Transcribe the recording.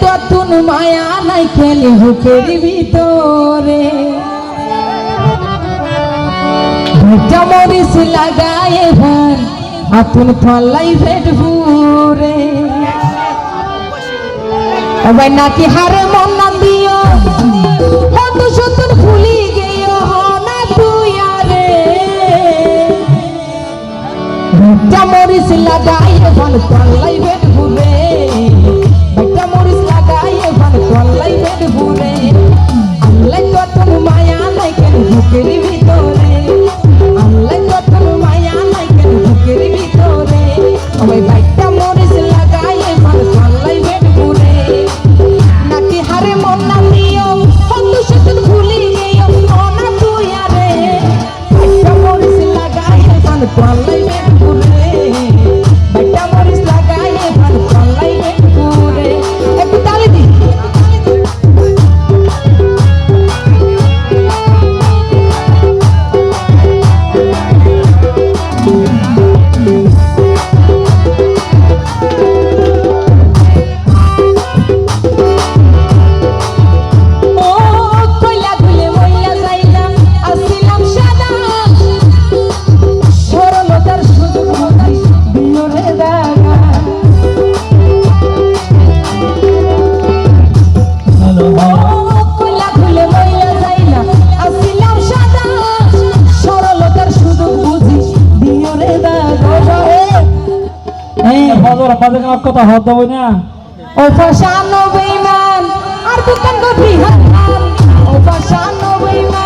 তো তুন মায়া নাই খেলি বুকের ভিতরে। মরিস লাগায় ভান আতুন ফলাই ভেট ভুরে। এবার নাকি হারে মন না দিও? কত সতন ভুলি গেও না তুই আরে। মরিস লাগায় ভান ফলাই ভেট বুকের ভিতরে। আল্লাহ কত মায়া নাই কেন বুকের ভিতরে? ওই মাঝে কাপ কথা হদ দেবো না। ও ফসানো বেইমান আর দোকান গো বৃহৎ ও ফসানো বেইমান